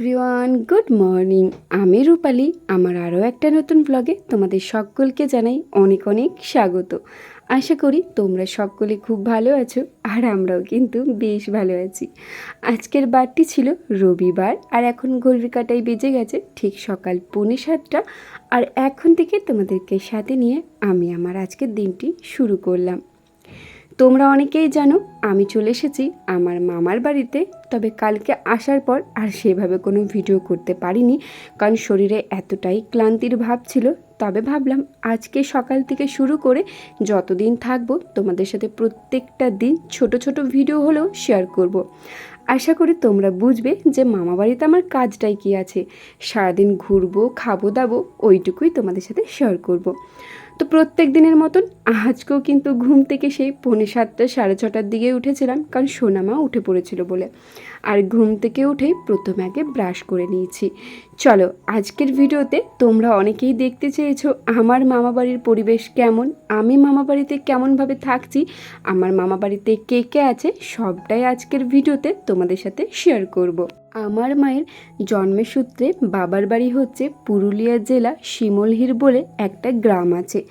Everyone, good morning. আমি রূপালি, আমার আরও একটা নতুন ব্লগে তোমাদের সকলকে জানাই অনেক অনেক স্বাগত। আশা করি তোমরা সকলে খুব ভালো আছো, আর আমরাও কিন্তু বেশ ভালো আছি। আজকের বারটি ছিল রবিবার, আর এখন কাটাই বেজে গেছে ঠিক সকাল পৌনে সাতটা। আর এখন থেকে তোমাদেরকে সাথে নিয়ে আমি আমার আজকের দিনটি শুরু করলাম। তোমরা অনেকেই জানো, আমি চলে এসেছি আমার মামার বাড়িতে, তবে কালকে আসার পর আর সেভাবে কোনো ভিডিও করতে পারিনি, কারণ শরীরে এতটাই ক্লান্তির ভাব ছিল তবে ভাবলাম আজকে সকাল থেকে শুরু করে যতদিন থাকব, তোমাদের সাথে প্রত্যেকটা দিন ছোট ছোট ভিডিও হলেও শেয়ার করব। আশা করি তোমরা বুঝবে যে মামা বাড়িতে আমার কাজটাই কি আছে সারাদিন ঘুরবো, খাব দাবো, ওইটুকুই তোমাদের সাথে শেয়ার করব। তো প্রত্যেক দিনের মতন আজকেও কিন্তু ঘুম থেকে সেই পৌনে সাতটা, সাড়ে ছটার দিকে উঠেছিলাম, কারণ সোনামা উঠে পড়েছিল বলে আর ঘুম থেকে উঠেই প্রথমে আগে ব্রাশ করে নিয়েছি চলো, আজকের ভিডিওতে তোমরা অনেকেই দেখতে চেয়েছো আমার মামা বাড়ির পরিবেশ কেমন, আমি মামা বাড়িতে কেমনভাবে থাকছি, আমার মামা বাড়িতে কে কে আছে, সবটাই আজকের ভিডিওতে তোমাদের সাথে শেয়ার করব। আমার মায়ের জন্মের সূত্রে বাবার বাড়ি হচ্ছে পুরুলিয়া জেলা শিমলহির বলে একটা গ্রাম আছে।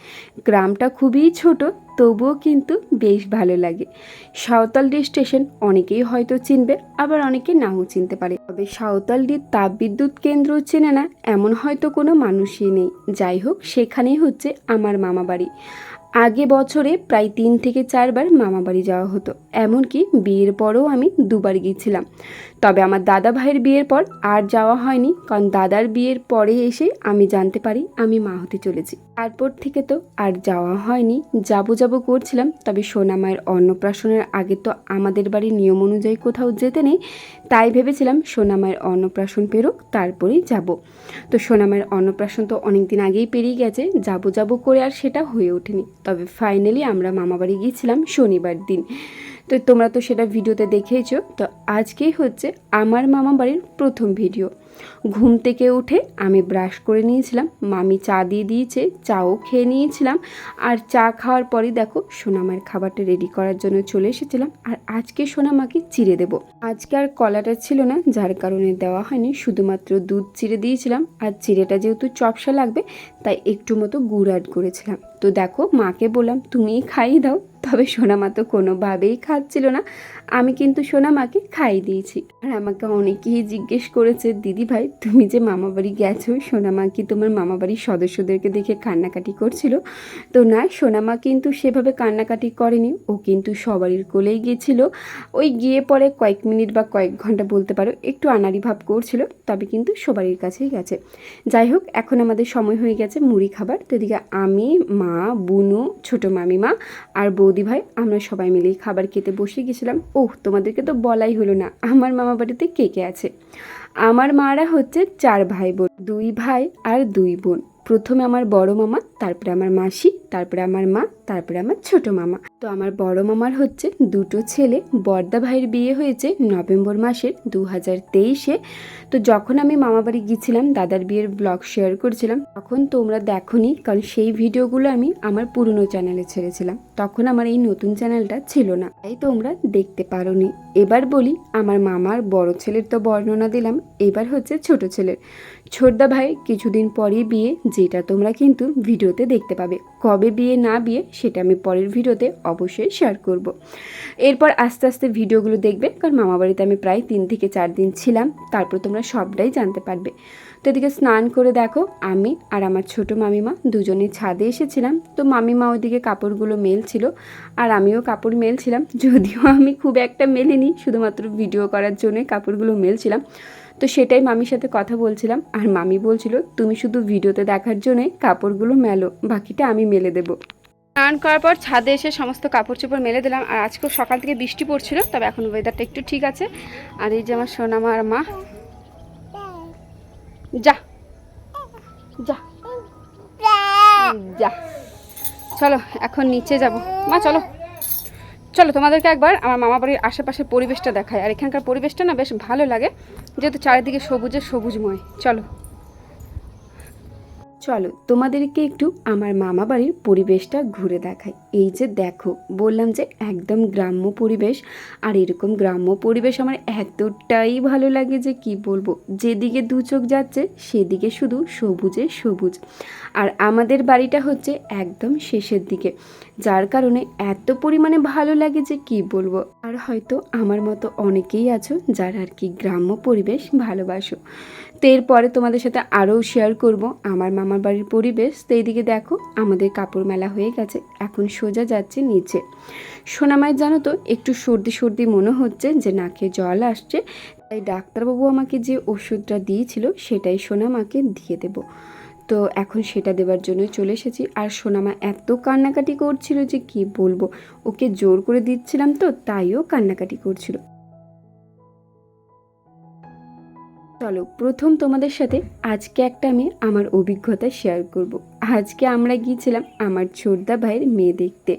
গ্রামটা খুবই ছোট, তবুও কিন্তু বেশ ভালো লাগে। সাঁওতালডি স্টেশন অনেকেই হয়তো চিনবে, আবার অনেকে নাও চিনতে পারে। তবে সাঁওতালডির তাপবিদ্যুৎ কেন্দ্র চেনে না, এমন হয়তো কোনো মানুষই নেই। যাই হোক, সেখানেই হচ্ছে আমার মামা বাড়ি আগে বছরে প্রায় তিন থেকে চারবার মামা বাড়ি যাওয়া হতো। এমনকি বিয়ের পরেও আমি দুবার গিয়েছিলাম। তবে আমার দাদা ভাইয়ের বিয়ের পর আর যাওয়া হয়নি, কারণ দাদার বিয়ের পরে এসে আমি জানতে পারি আমি মা হতে চলেছি। তারপর থেকে তো আর যাওয়া হয়নি, যাব যাব করছিলাম, তবে সোনা মায়ের অন্নপ্রাশনের আগে তো আমাদের বাড়ির নিয়ম অনুযায়ী কোথাও যেতে নেই, তাই ভেবেছিলাম সোনা মায়ের অন্নপ্রাশন পেরোক, তারপরেই যাব। তো সোনা মায়ের অন্নপ্রাশন তো অনেক দিন আগেই পেরিয়ে গেছে, যাব যাব করে আর সেটা হয়ে ওঠেনি। তবে ফাইনালি আমরা মামাবাড়ি গিয়েছিলাম শনিবার দিন। তো তোমরা তো সেটা ভিডিওতে দেখেইছো। তো আজকেই হচ্ছে আমার মামা বাড়ির প্রথম ভিডিও। ঘুম থেকে উঠে আমি ব্রাশ করে নিয়েছিলাম, মামি চা দিয়ে দিয়েছে, চাও খেয়ে নিয়েছিলাম, আর চা খাওয়ার পরই দেখো সোনামার খাবারটা রেডি করার জন্য চলে এসেছিলাম, আর আজকে সোনামাকে চিড়ে দেবো। আজকে আর কলাটা ছিল না, যার কারণে দেওয়া হয়নি, শুধুমাত্র দুধ চিড়ে দিয়েছিলাম, আর চিড়েটা যেহেতু চপসা লাগবে, তাই একটু মতো গুড় অ্যাড করেছিলাম। তো দেখো মাকে বললাম, তুমিই খাইয়ে দাও। তবে সোনামা তো কোনোভাবেই খাচ্ছিল না। আমি কিন্তু সোনামাকে খাইয়ে দিয়েছি। আর আমাকে অনেকেই জিজ্ঞেস করেছে, দিদি ভাই, তুমি যে মামা বাড়ি গেছো, সোনামা কি তোমার মামা বাড়ির সদস্যদেরকে দেখে কান্নাকাটি করছিল? তো না, সোনামা কিন্তু সেভাবে কান্নাকাটি করেনি। ও কিন্তু সবারই কোলেই গিয়েছিল ওই গিয়ে পরে কয়েক মিনিট বা কয়েক ঘণ্টা বলতে পারো, একটু আনাড়ি ভাব করছিল, তবে কিন্তু সবারই কাছেই গেছে। যাই হোক, এখন আমাদের সময় হয়ে গেছে মুড়ি খাবার। তো এদিকে আমি, মা, বুনু, ছোটো মামিমা আর বৌদি ভাই, আমরা সবাই মিলেই খাবার খেতে বসে গেছিলাম। ওহ, তোমাদেরকে তো বলাই হলো না, আমার মামা বাড়িতে কে কে আছে? আমার মারা হচ্ছে চার ভাই বোন, দুই ভাই আর দুই বোন। প্রথমে আমার বড় মামা, তারপরে আমার মাসি তারপরে আমার মা, তারপরে আমার ছোট মামা। তো আমার বড় মামার হচ্ছে দুটো ছেলে। বর্দা ভাইয়ের বিয়ে হয়েছে নভেম্বর মাসের দু হাজার তেইশে। তো যখন আমি মামা বাড়ি গিয়েছিলাম, দাদার বিয়ের ব্লগ শেয়ার করেছিলাম, তখন তোমরা দেখোনি, কারণ সেই ভিডিওগুলো আমি আমার পুরনো চ্যানেলে ছেড়েছিলাম। তখন আমার এই নতুন চ্যানেলটা ছিল না, তাই তোমরা দেখতে পারোনি। এবার বলি, আমার মামার বড় ছেলের তো বর্ণনা দিলাম, এবার হচ্ছে ছোট ছেলের। ছোটদা ভাই কিছুদিন পরেই বিয়ে, যেটা তোমরা কিন্তু ভিডিওতে দেখতে পাবে। কবে বিয়ে না বিয়ে সেটা আমি পরের ভিডিওতে অবশ্যই শেয়ার করব। এরপর আস্তে আস্তে ভিডিওগুলো দেখবে, কারণ মামা বাড়িতে আমি প্রায় তিন থেকে চার দিন ছিলাম, তারপর তোমরা সবটাই জানতে পারবে। তো এদিকে স্নান করে দেখো, আমি আর আমার ছোট মামিমা দুজনে ছাদে এসেছিলাম। তো মামিমা ওইদিকে কাপড়গুলো মেলছিল, আর আমিও কাপড় মেলছিলাম। যদিও আমি খুব একটা মেলিনি, শুধুমাত্র ভিডিও করার জন্যই কাপড়গুলো মেলছিলাম। তো সেটাই মামির সাথে কথা বলছিলাম। আর মামি বলছিল, তুমি শুধু ভিডিওতে দেখার জন্যে কাপড়গুলো মেলো, বাকিটা আমি মেলে দেবো। স্নান করার পর ছাদে এসে সমস্ত কাপড় চোপড় মেলে দিলাম। আর আজকেও সকাল থেকে বৃষ্টি পড়ছিল, তবে এখন ওয়েদারটা একটু ঠিক আছে। আর এই যে আমার সোনামা আর মা। যা। যা। যা। চলো, এখন নিচে যাব। মা, চলো। চলো, তোমাদেরকে একবার আমার মামা বাড়ির আশেপাশের পরিবেশটা দেখায় আর এখানকার পরিবেশটা না বেশ ভালো লাগে, যেহেতু চারিদিকে সবুজে সবুজময়। চলো। চলো তোমাদেরকে একটু আমার মামা বাড়ির পরিবেশটা ঘুরে দেখাই। এই যে দেখো, বললাম যে একদম গ্রাম্য পরিবেশ, আর এরকম গ্রাম্য পরিবেশ আমার এতটাই ভালো লাগে যে কি বলব, যেদিকে দু চোখ যাচ্ছে সেদিকে শুধু সবুজে সবুজ। আর আমাদের বাড়িটা হচ্ছে একদম শেষের দিকে, যার কারণে এত পরিমাণে ভালো লাগে যে কি বলব। আর হয়তো আমার মতো অনেকেই আছো যারা আর কি গ্রাম্য পরিবেশ ভালোবাসো। তো এরপরে তোমাদের সাথে আরও শেয়ার করব। আমার মামার বাড়ির পরিবেশ। তো এইদিকে দেখো, আমাদের কাপড় মেলা হয়ে গেছে। এখন সোজা যাচ্ছে নিচে। সোনামায় জানো তো, একটু সর্দি সর্দি মনে হচ্ছে যে নাকে জল আসছে। তাই ডাক্তারবাবু আমাকে যে ওষুধটা দিয়েছিল, সেটাই সোনামাকে দিয়ে দেবো। তো এখন সেটা দেওয়ার জন্য চলে এসেছি। আর সোনামা এত কান্নাকাটি করছিল যে কি বলব? ওকে জোর করে দিচ্ছিলাম তো, তাইও কান্নাকাটি করছিল। চলো, প্রথম তোমাদের সাথে আজকে একটা আমি আমার অভিজ্ঞতা শেয়ার করব। আজকে আমরা গিয়েছিলাম আমার ছোটদা ভাইয়ের মেয়ে দেখতে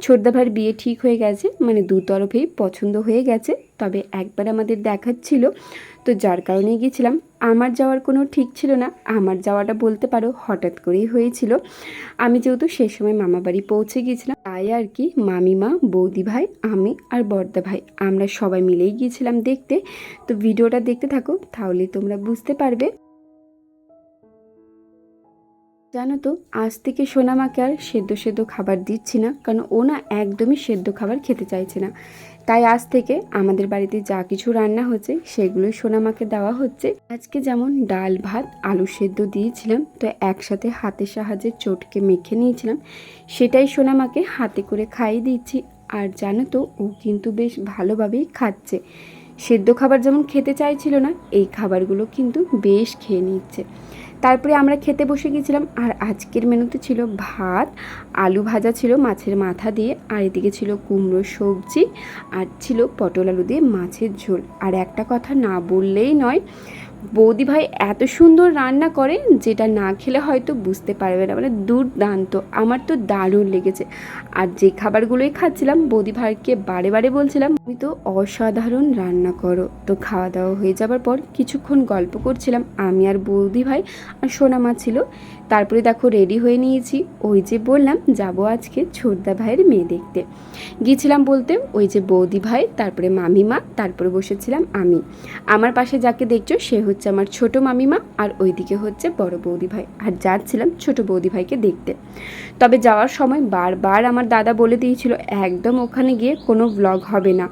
ছোটদা ভাইয়ের বিয়ে ঠিক হয়ে গেছে মানে দু তরফেই পছন্দ হয়ে গেছে তবে একবার আমাদের দেখাচ্ছিল তো যার কারণে গিয়েছিলাম আমার যাওয়ার কোনো ঠিক ছিল না। আমার যাওয়াটা বলতে পারো হঠাৎ করেই হয়েছিল। আমি যেহেতু সে সময় মামা বাড়ি পৌঁছে গিয়েছিলাম, তাই আর কি মামিমা, বৌদি ভাই, আমি আর বর্দা ভাই, আমরা সবাই মিলেই গিয়েছিলাম দেখতে। তো ভিডিওটা দেখতে থাকো, তাহলে তোমরা বুঝতে পারবে। জানো তো, আজ থেকে সোনামাকে আর সেদ্ধ সেদ্ধ খাবার দিচ্ছি না, কারণ ও না একদমই সেদ্ধ খাবার খেতে চাইছে না। তাই আজ থেকে আমাদের বাড়িতে যা কিছু রান্না হচ্ছে, সেগুলোই সোনামাকে দেওয়া হচ্ছে। আজকে যেমন ডাল, ভাত, আলু সেদ্ধ দিয়েছিলাম, তো একসাথে হাতের সাহায্যে চটকে মেখে নিয়েছিলাম, সেটাই সোনামাকে হাতে করে খাইয়ে দিচ্ছি। আর জানো তো, ও কিন্তু বেশ ভালোভাবেই খাচ্ছে। সেদ্ধ খাবার যেমন খেতে চাইছিল না, এই খাবারগুলো কিন্তু বেশ খেয়ে নিচ্ছে। তারপরে আমরা খেতে বসে গেছিলাম, আর আজকের মেনুতে ছিল ভাত, আলু ভাজা ছিল মাছের মাথা দিয়ে, আর এদিকে ছিল কুমড়ো সবজি, আর ছিল পটল আলু দিয়ে মাছের ঝোল। আর একটা কথা না বললেই নয় বৌদি ভাই এত সুন্দর রান্না করে যেটা না খেলে হয়তো বুঝতে পারবে না। মানে দুর্দান্ত, আমার তো দারুণ লেগেছে। আর যে খাবারগুলোই খাচ্ছিলাম, বৌদি ভাইকে বারে বারে বলছিলাম, তুমি তো অসাধারণ রান্না করো। তো খাওয়া দাওয়া হয়ে যাবার পর কিছুক্ষণ গল্প করছিলাম আমি আর বৌদি ভাই আর সোনা মা ছিল। তারপরে দেখো রেডি হয়ে নিয়েছি। ওই যে বললাম, যাব আজকে ছোটদা ভাইয়ের মেয়ে দেখতে। গিয়েছিলাম বলতে ওই যে বৌদি ভাই, তারপরে মামিমা, তারপরে বসেছিলাম আমি। আমার পাশে যাকে দেখছ সে হচ্ছে আমার ছোট মামিমা আর ওইদিকে হচ্ছে বড় বৌদি ভাই আর যাচ্ছিলাম ছোট বৌদি ভাইকে দেখতে। তবে যাওয়ার সময় বারবার আমার দাদা বলে দিয়েছিল, একদম ওখানে গিয়ে কোনো ব্লগ হবে না।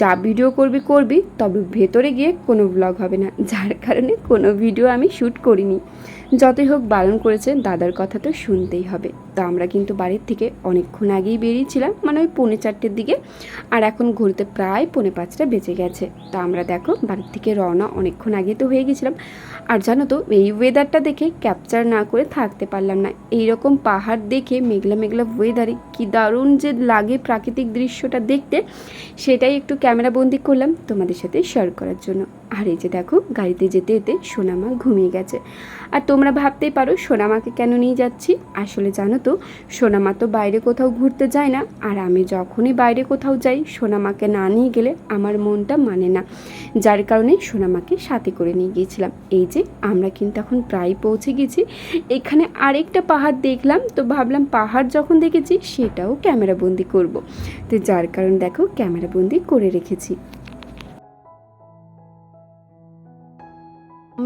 যা ভিডিও করবি করবি, তবে ভেতরে গিয়ে কোনো ব্লগ হবে না। যার কারণে কোনো ভিডিও আমি শ্যুট করিনি। যতই হোক বারণ করেছে দাদার কথা তো শুনতেই হবে। তো আমরা কিন্তু বাড়ির থেকে অনেকক্ষণ আগেই বেরিয়েছিলাম মানে ওই পৌনে চারটের দিকে। আর এখন ঘুরতে প্রায় পৌনে পাঁচটা বেজে গেছে। তো আমরা দেখো বাড়ির থেকে রওনা অনেকক্ষণ আগে তো হয়ে গেছিলাম। আর জানো তো, এই ওয়েদারটা দেখে ক্যাপচার না করে থাকতে পারলাম না। এই রকম পাহাড় দেখে মেঘলা মেঘলা ওয়েদারে কি দারুণ যে লাগে প্রাকৃতিক দৃশ্যটা দেখতে। সেটাই একটু ক্যামেরা বন্দি করলাম তোমাদের সাথে শেয়ার করার জন্য। আর এই যে দেখো, গাড়িতে যেতে যেতে সোনামা ঘুমিয়ে গেছে। আর তোমরা ভাবতেই পারো, সোনামাকে কেন নিয়ে যাচ্ছি? আসলে জানো তো, সোনামা তো বাইরে কোথাও ঘুরতে যায় না। আর আমি যখনই বাইরে কোথাও যাই, সোনামাকে না নিয়ে গেলে আমার মনটা মানে না। যার কারণে সোনামাকে সাথে করে নিয়ে গিয়েছিলাম। এই যে, আমরা কিন্তু এখন প্রায় পৌঁছে গেছি। এখানে আরেকটা পাহাড় দেখলাম, তো ভাবলাম পাহাড় যখন দেখেছি, সেটাও ক্যামেরাবন্দি করব। তো যার কারণ দেখো, ক্যামেরাবন্দি করে রেখেছি।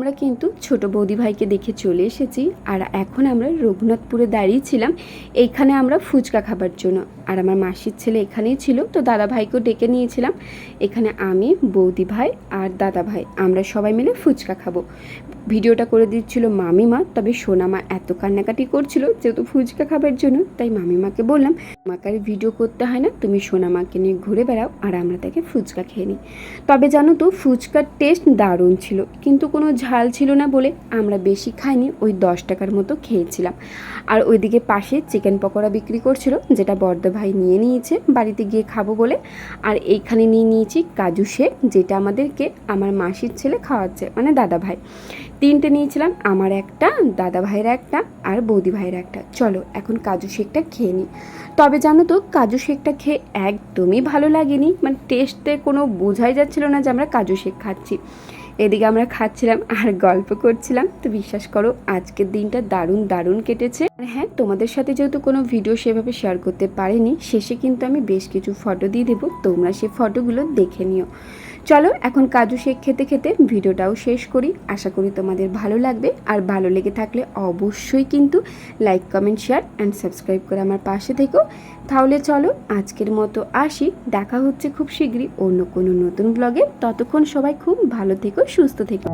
আমরা কিন্তু ছোট বৌদি ভাইকে দেখে চলে এসেছি আর এখন আমরা রঘুনাথপুরে দাঁড়িয়েছিলাম এইখানে আমরা ফুচকা খাবার জন্য। আর আমার মাসির ছেলে এখানেই ছিল, তো দাদা ভাইকেও ডেকে নিয়েছিলাম। এখানে আমি, বৌদি ভাই আর দাদা ভাই। আমরা সবাই মিলে ফুচকা খাব। ভিডিওটা করে দিচ্ছিল মামিমা, তবে সোনামা এত কান্নাকাটি করছিল যেহেতু ফুচকা খাবার জন্য, তাই মামিমাকে বললাম আমাকে আর ভিডিও করতে হয় না, তুমি সোনামাকে নিয়ে ঘুরে বেড়াও আর আমরা তাকে ফুচকা খেয়ে নিই। তবে জানো তো, ফুচকার টেস্ট দারুণ ছিল, কিন্তু কোনো ঝাল ছিল না বলে আমরা বেশি খাইনি, ওই দশ টাকার মতো খেয়েছিলাম। আর ওইদিকে পাশে চিকেন পকোড়া বিক্রি করছিল, যেটা বর্দা ভাই নিয়ে নিয়েছে, বাড়িতে গিয়ে খাব বলে। আর এইখানে নিয়ে নিয়েছি কাজু শেক, যেটা আমাদেরকে আমার মাসির ছেলে খাওয়াচ্ছে মানে দাদা ভাই। তিনটে নিয়েছিলাম, আমার একটা, দাদা ভাইয়ের একটা, আর বৌদি ভাইয়ের একটা। চলো, এখন কাজু শেকটা খেয়ে নিই। তবে জানো তো, কাজু শেকটা খেয়ে একদমই ভালো লাগেনি মানে টেস্টে কোনো বোঝাই যাচ্ছিল না যে আমরা কাজু শেক খাচ্ছি। এদিকে আমরা খাচ্ছিলাম আর গল্প করছিলাম। তো বিশ্বাস করো, আজকের দিনটা দারুণ দারুণ কেটেছে। হ্যাঁ তোমাদের সাথে যেহেতু কোনো ভিডিও সেভাবে শেয়ার করতে পারিনি, শেষে কিন্তু আমি বেশ কিছু ফটো দিয়ে দেবো। তোমরা সেই ফটোগুলো দেখে নিও। চলো এখন কাজু শেক খেতে খেতে ভিডিওটাও শেষ করি। আশা করি তোমাদের ভালো লাগবে। আর ভালো লেগে থাকলে অবশ্যই কিন্তু like comment share and subscribe করে আমার পাশে থেকো। তাহলে চলো আজকের মতো আসি। দেখা হচ্ছে খুব শীঘ্রই অন্য কোনো নতুন ব্লগে ততক্ষণ সবাই খুব ভালো থেকো, সুস্থ থেকো।